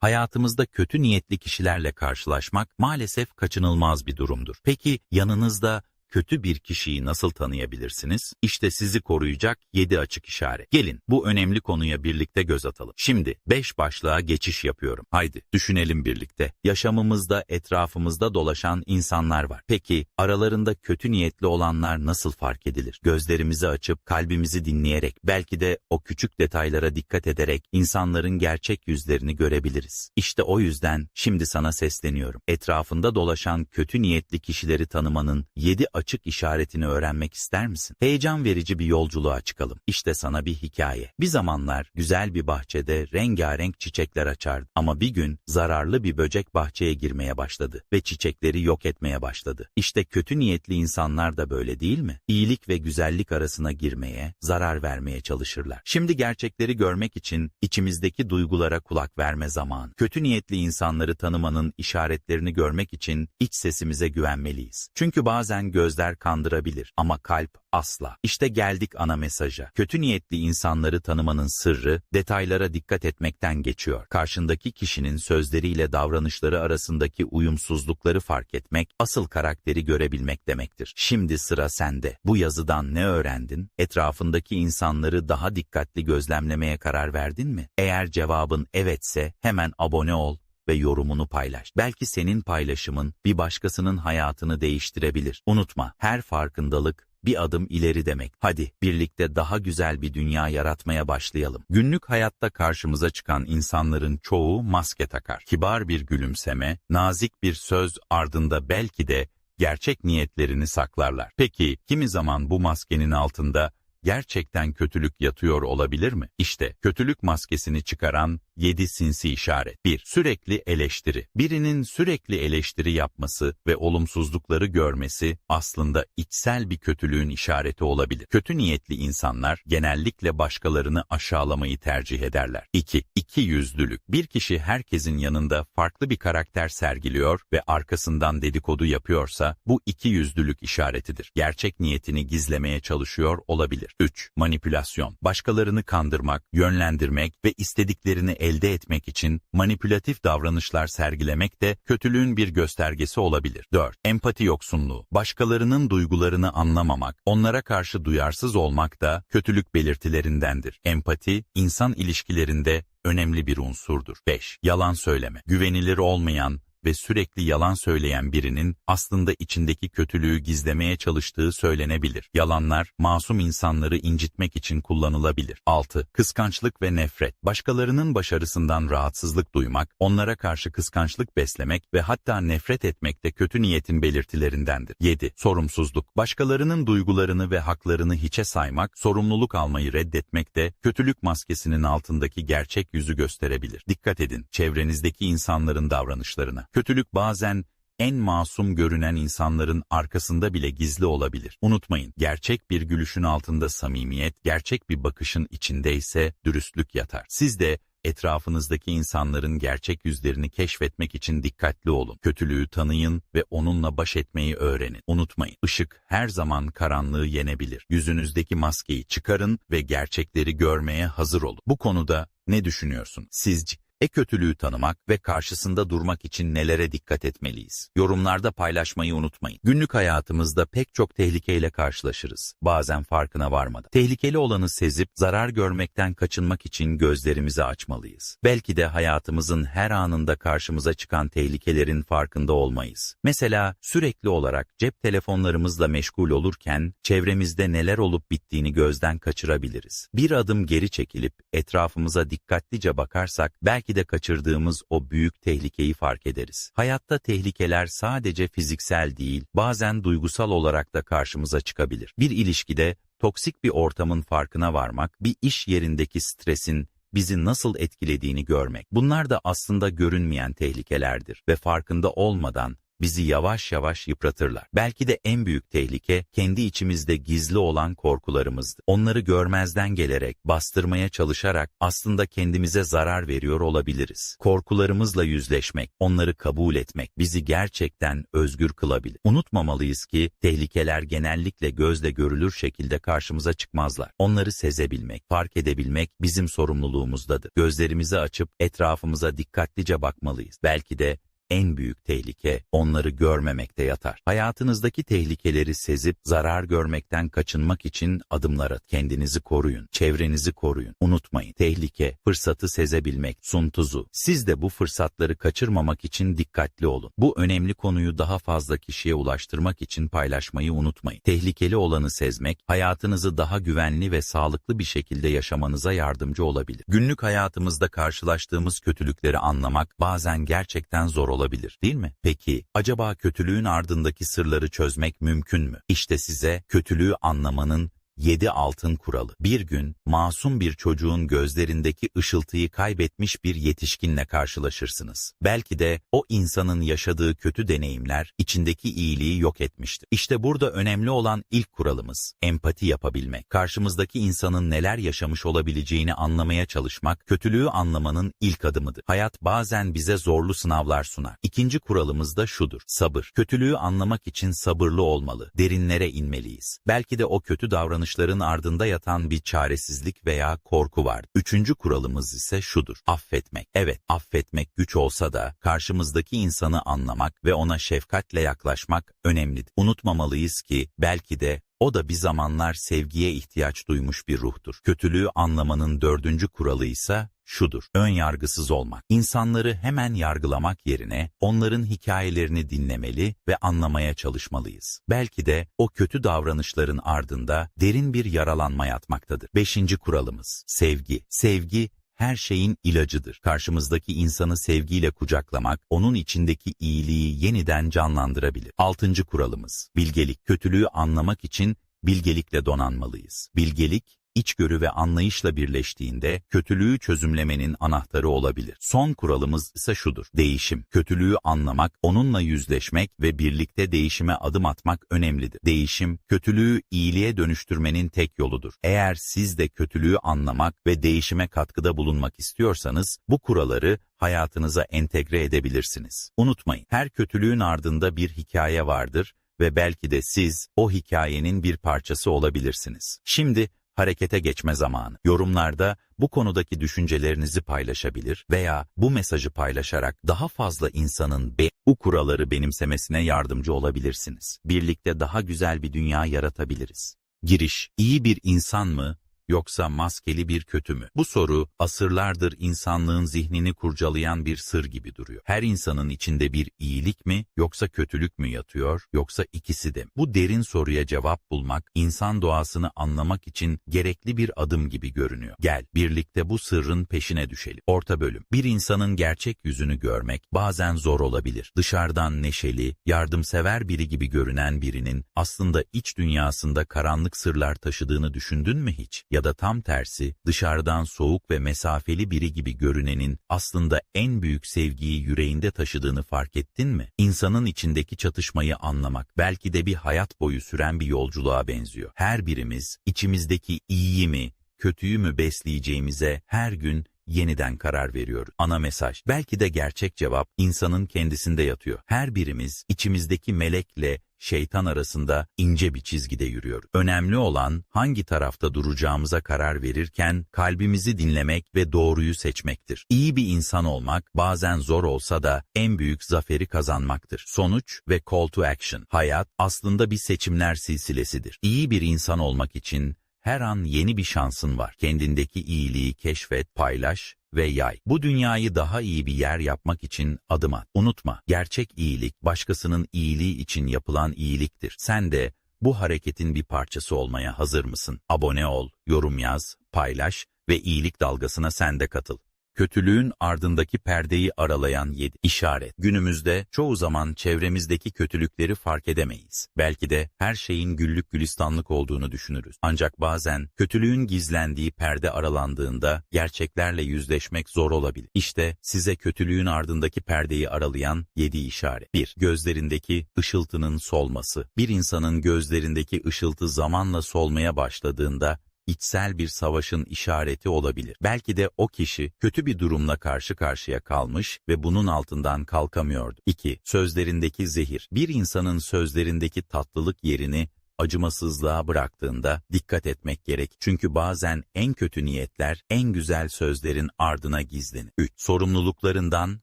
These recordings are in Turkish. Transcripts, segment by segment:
Hayatımızda kötü niyetli kişilerle karşılaşmak maalesef kaçınılmaz bir durumdur. Peki yanınızda kötü bir kişiyi nasıl tanıyabilirsiniz? İşte sizi koruyacak 7 açık işaret. Gelin bu önemli konuya birlikte göz atalım. Şimdi 5 başlığa geçiş yapıyorum. Haydi düşünelim birlikte. Yaşamımızda etrafımızda dolaşan insanlar var. Peki aralarında kötü niyetli olanlar nasıl fark edilir? Gözlerimizi açıp kalbimizi dinleyerek belki de o küçük detaylara dikkat ederek insanların gerçek yüzlerini görebiliriz. İşte o yüzden şimdi sana sesleniyorum. Etrafında dolaşan kötü niyetli kişileri tanımanın 7 açık işaretini öğrenmek ister misin? Heyecan verici bir yolculuğa çıkalım. İşte sana bir hikaye. Bir zamanlar güzel bir bahçede rengarenk çiçekler açardı. Ama bir gün zararlı bir böcek bahçeye girmeye başladı ve çiçekleri yok etmeye başladı. İşte kötü niyetli insanlar da böyle değil mi? İyilik ve güzellik arasına girmeye, zarar vermeye çalışırlar. Şimdi gerçekleri görmek için içimizdeki duygulara kulak verme zamanı. Kötü niyetli insanları tanımanın işaretlerini görmek için iç sesimize güvenmeliyiz. Çünkü bazen gözler kandırabilir ama kalp asla. İşte geldik ana mesaja. Kötü niyetli insanları tanımanın sırrı detaylara dikkat etmekten geçiyor. Karşındaki kişinin sözleriyle davranışları arasındaki uyumsuzlukları fark etmek, asıl karakteri görebilmek demektir. Şimdi sıra sende. Bu yazıdan ne öğrendin? Etrafındaki insanları daha dikkatli gözlemlemeye karar verdin mi? Eğer cevabın evetse hemen abone ol ve yorumunu paylaş. Belki senin paylaşımın bir başkasının hayatını değiştirebilir. Unutma, her farkındalık bir adım ileri demek. Hadi birlikte daha güzel bir dünya yaratmaya başlayalım. Günlük hayatta karşımıza çıkan insanların çoğu maske takar. Kibar bir gülümseme, nazik bir söz ardında belki de gerçek niyetlerini saklarlar. Peki kimi zaman bu maskenin altında gerçekten kötülük yatıyor olabilir mi? İşte kötülük maskesini çıkaran 7 sinsi işaret. 1. Sürekli eleştiri. Birinin sürekli eleştiri yapması ve olumsuzlukları görmesi aslında içsel bir kötülüğün işareti olabilir. Kötü niyetli insanlar genellikle başkalarını aşağılamayı tercih ederler. 2. İki yüzlülük. Bir kişi herkesin yanında farklı bir karakter sergiliyor ve arkasından dedikodu yapıyorsa bu iki yüzlülük işaretidir. Gerçek niyetini gizlemeye çalışıyor olabilir. 3. Manipülasyon. Başkalarını kandırmak, yönlendirmek ve istediklerini elde etmek için manipülatif davranışlar sergilemek de kötülüğün bir göstergesi olabilir. 4. Empati yoksunluğu. Başkalarının duygularını anlamamak, onlara karşı duyarsız olmak da kötülük belirtilerindendir. Empati, insan ilişkilerinde önemli bir unsurdur. 5. Yalan söyleme. Güvenilir olmayan, ve sürekli yalan söyleyen birinin aslında içindeki kötülüğü gizlemeye çalıştığı söylenebilir. Yalanlar masum insanları incitmek için kullanılabilir. 6. Kıskançlık ve nefret. Başkalarının başarısından rahatsızlık duymak, onlara karşı kıskançlık beslemek ve hatta nefret etmek de kötü niyetin belirtilerindendir. 7. Sorumsuzluk. Başkalarının duygularını ve haklarını hiçe saymak, sorumluluk almayı reddetmek de kötülük maskesinin altındaki gerçek yüzü gösterebilir. Dikkat edin, çevrenizdeki insanların davranışlarına. Kötülük bazen en masum görünen insanların arkasında bile gizli olabilir. Unutmayın, gerçek bir gülüşün altında samimiyet, gerçek bir bakışın içinde ise dürüstlük yatar. Siz de etrafınızdaki insanların gerçek yüzlerini keşfetmek için dikkatli olun. Kötülüğü tanıyın ve onunla baş etmeyi öğrenin. Unutmayın, ışık her zaman karanlığı yenebilir. Yüzünüzdeki maskeyi çıkarın ve gerçekleri görmeye hazır olun. Bu konuda ne düşünüyorsun? Sizce? E-kötülüğü tanımak ve karşısında durmak için nelere dikkat etmeliyiz? Yorumlarda paylaşmayı unutmayın. Günlük hayatımızda pek çok tehlikeyle karşılaşırız. Bazen farkına varmadan. Tehlikeli olanı sezip zarar görmekten kaçınmak için gözlerimizi açmalıyız. Belki de hayatımızın her anında karşımıza çıkan tehlikelerin farkında olmayız. Mesela sürekli olarak cep telefonlarımızla meşgul olurken çevremizde neler olup bittiğini gözden kaçırabiliriz. Bir adım geri çekilip etrafımıza dikkatlice bakarsak belki belki de kaçırdığımız o büyük tehlikeyi fark ederiz. Hayatta tehlikeler sadece fiziksel değil, bazen duygusal olarak da karşımıza çıkabilir. Bir ilişkide toksik bir ortamın farkına varmak, bir iş yerindeki stresin bizi nasıl etkilediğini görmek. Bunlar da aslında görünmeyen tehlikelerdir ve farkında olmadan bizi yavaş yavaş yıpratırlar. Belki de en büyük tehlike kendi içimizde gizli olan korkularımızdı. Onları görmezden gelerek, bastırmaya çalışarak aslında kendimize zarar veriyor olabiliriz. Korkularımızla yüzleşmek, onları kabul etmek bizi gerçekten özgür kılabilir. Unutmamalıyız ki tehlikeler genellikle gözle görülür şekilde karşımıza çıkmazlar. Onları sezebilmek, fark edebilmek bizim sorumluluğumuzdadır. Gözlerimizi açıp etrafımıza dikkatlice bakmalıyız. Belki de en büyük tehlike onları görmemekte yatar. Hayatınızdaki tehlikeleri sezip zarar görmekten kaçınmak için adımlar at. Kendinizi koruyun, çevrenizi koruyun. Unutmayın, tehlike, fırsatı sezebilmek, sun tuzu. Siz de bu fırsatları kaçırmamak için dikkatli olun. Bu önemli konuyu daha fazla kişiye ulaştırmak için paylaşmayı unutmayın. Tehlikeli olanı sezmek, hayatınızı daha güvenli ve sağlıklı bir şekilde yaşamanıza yardımcı olabilir. Günlük hayatımızda karşılaştığımız kötülükleri anlamak bazen gerçekten zor olabilir, değil mi? Peki, acaba kötülüğün ardındaki sırları çözmek mümkün mü? İşte size kötülüğü anlamanın 7 altın kuralı. Bir gün masum bir çocuğun gözlerindeki ışıltıyı kaybetmiş bir yetişkinle karşılaşırsınız. Belki de o insanın yaşadığı kötü deneyimler içindeki iyiliği yok etmiştir. İşte burada önemli olan ilk kuralımız empati yapabilmek. Karşımızdaki insanın neler yaşamış olabileceğini anlamaya çalışmak kötülüğü anlamanın ilk adımıdır. Hayat bazen bize zorlu sınavlar sunar. İkinci kuralımız da şudur. Sabır. Kötülüğü anlamak için sabırlı olmalı. Derinlere inmeliyiz. Belki de o kötü davranışların ardında yatan bir çaresizlik veya korku var. Üçüncü kuralımız ise şudur. Affetmek. Evet, affetmek güç olsa da karşımızdaki insanı anlamak ve ona şefkatle yaklaşmak önemlidir. Unutmamalıyız ki belki de o da bir zamanlar sevgiye ihtiyaç duymuş bir ruhtur. Kötülüğü anlamanın dördüncü kuralı ise şudur. Ön yargısız olmak. İnsanları hemen yargılamak yerine onların hikayelerini dinlemeli ve anlamaya çalışmalıyız. Belki de o kötü davranışların ardında derin bir yaralanma yatmaktadır. Beşinci kuralımız sevgi. Sevgi her şeyin ilacıdır. Karşımızdaki insanı sevgiyle kucaklamak, onun içindeki iyiliği yeniden canlandırabilir. Altıncı kuralımız, bilgelik. Kötülüğü anlamak için bilgelikle donanmalıyız. Bilgelik, içgörü ve anlayışla birleştiğinde kötülüğü çözümlemenin anahtarı olabilir. Son kuralımız ise şudur. Değişim. Kötülüğü anlamak, onunla yüzleşmek ve birlikte değişime adım atmak önemlidir. Değişim, kötülüğü iyiliğe dönüştürmenin tek yoludur. Eğer siz de kötülüğü anlamak ve değişime katkıda bulunmak istiyorsanız bu kuralları hayatınıza entegre edebilirsiniz. Unutmayın, her kötülüğün ardında bir hikaye vardır ve belki de siz o hikayenin bir parçası olabilirsiniz. Şimdi harekete geçme zamanı. Yorumlarda bu konudaki düşüncelerinizi paylaşabilir veya bu mesajı paylaşarak daha fazla insanın be bu kuralları benimsemesine yardımcı olabilirsiniz. Birlikte daha güzel bir dünya yaratabiliriz. Giriş, iyi bir insan mı yoksa maskeli bir kötü mü? Bu soru asırlardır insanlığın zihnini kurcalayan bir sır gibi duruyor. Her insanın içinde bir iyilik mi yoksa kötülük mü yatıyor yoksa ikisi de mi? Bu derin soruya cevap bulmak insan doğasını anlamak için gerekli bir adım gibi görünüyor. Gel birlikte bu sırrın peşine düşelim. Orta bölüm. Bir insanın gerçek yüzünü görmek bazen zor olabilir. Dışarıdan neşeli, yardımsever biri gibi görünen birinin aslında iç dünyasında karanlık sırlar taşıdığını düşündün mü hiç? Ya da tam tersi, dışarıdan soğuk ve mesafeli biri gibi görünenin aslında en büyük sevgiyi yüreğinde taşıdığını fark ettin mi? İnsanın içindeki çatışmayı anlamak belki de bir hayat boyu süren bir yolculuğa benziyor. Her birimiz içimizdeki iyiyi mi, kötüyü mü besleyeceğimize her gün yeniden karar veriyor. Ana mesaj. Belki de gerçek cevap insanın kendisinde yatıyor. Her birimiz içimizdeki melekle şeytan arasında ince bir çizgide yürüyor. Önemli olan hangi tarafta duracağımıza karar verirken kalbimizi dinlemek ve doğruyu seçmektir. İyi bir insan olmak bazen zor olsa da en büyük zaferi kazanmaktır. Sonuç ve call to action. Hayat aslında bir seçimler silsilesidir. İyi bir insan olmak için her an yeni bir şansın var. Kendindeki iyiliği keşfet, paylaş ve yay. Bu dünyayı daha iyi bir yer yapmak için adım at. Unutma, gerçek iyilik başkasının iyiliği için yapılan iyiliktir. Sen de bu hareketin bir parçası olmaya hazır mısın? Abone ol, yorum yaz, paylaş ve iyilik dalgasına sen de katıl. Kötülüğün ardındaki perdeyi aralayan 7 işaret. Günümüzde çoğu zaman çevremizdeki kötülükleri fark edemeyiz. Belki de her şeyin güllük gülistanlık olduğunu düşünürüz. Ancak bazen kötülüğün gizlendiği perde aralandığında gerçeklerle yüzleşmek zor olabilir. İşte size kötülüğün ardındaki perdeyi aralayan 7 işaret. 1. Gözlerindeki ışıltının solması. Bir insanın gözlerindeki ışıltı zamanla solmaya başladığında içsel bir savaşın işareti olabilir. Belki de o kişi kötü bir durumla karşı karşıya kalmış ve bunun altından kalkamıyordu. 2. Sözlerindeki zehir. Bir insanın sözlerindeki tatlılık yerini acımasızlığa bıraktığında dikkat etmek gerek. Çünkü bazen en kötü niyetler en güzel sözlerin ardına gizlenir. 3. Sorumluluklarından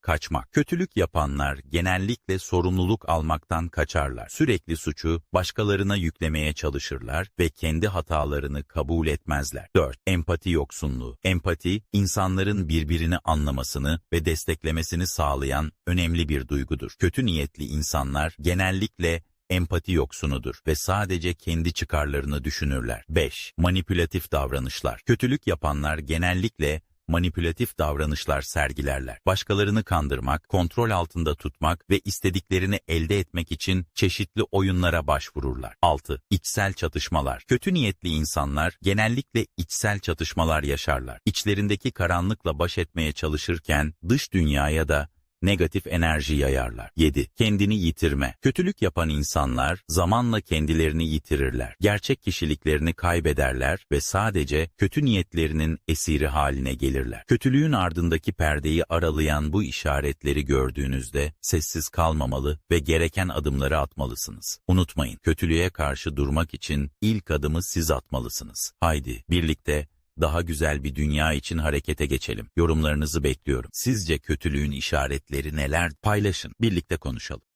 kaçmak. Kötülük yapanlar genellikle sorumluluk almaktan kaçarlar. Sürekli suçu başkalarına yüklemeye çalışırlar ve kendi hatalarını kabul etmezler. 4. Empati yoksunluğu. Empati, insanların birbirini anlamasını ve desteklemesini sağlayan önemli bir duygudur. Kötü niyetli insanlar genellikle empati yoksunudur ve sadece kendi çıkarlarını düşünürler. 5. Manipülatif davranışlar. Kötülük yapanlar genellikle manipülatif davranışlar sergilerler. Başkalarını kandırmak, kontrol altında tutmak ve istediklerini elde etmek için çeşitli oyunlara başvururlar. 6. İçsel çatışmalar. Kötü niyetli insanlar genellikle içsel çatışmalar yaşarlar. İçlerindeki karanlıkla baş etmeye çalışırken dış dünyaya da negatif enerji yayarlar. 7. Kendini yitirme. Kötülük yapan insanlar zamanla kendilerini yitirirler. Gerçek kişiliklerini kaybederler ve sadece kötü niyetlerinin esiri haline gelirler. Kötülüğün ardındaki perdeyi aralayan bu işaretleri gördüğünüzde sessiz kalmamalı ve gereken adımları atmalısınız. Unutmayın, kötülüğe karşı durmak için ilk adımı siz atmalısınız. Haydi birlikte daha güzel bir dünya için harekete geçelim. Yorumlarınızı bekliyorum. Sizce kötülüğün işaretleri neler? Paylaşın, birlikte konuşalım.